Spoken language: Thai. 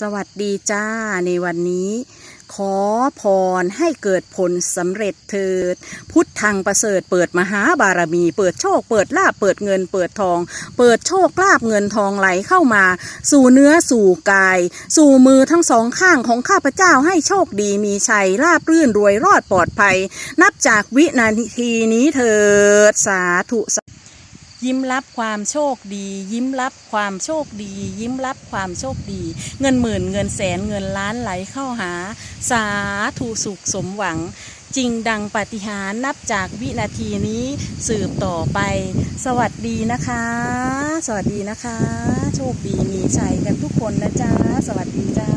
สวัสดีจ้าในวันนี้ ขอพรให้เกิดผลสำเร็จเถิด พุทธังประเสริฐเปิดมหาบารมี เปิดโชค เปิดลาบเปิดเงิน เปิดทอง เปิดโชคลาบเงินทองไหลเข้ามา สู่เนื้อสู่กาย สู่มือทั้งสองข้างของข้าพเจ้าให้โชคดีมีชัยราบรื่นรวยรอดปลอดภัย นับจากวินาทีนี้เถิดสาธุสา ยิ้มรับความโชคดี ยิ้มรับความโชคดี ยิ้มรับความโชคดี เงินหมื่นเงินแสนเงินล้านไหลเข้าหา สาธุสุขสมหวัง จริงดังปาฏิหารย์นับจากวินาทีนี้สืบต่อไป สวัสดีนะคะ สวัสดีนะคะ โชคดีมีชัยกันทุกคนนะจ๊ะ สวัสดีจ้า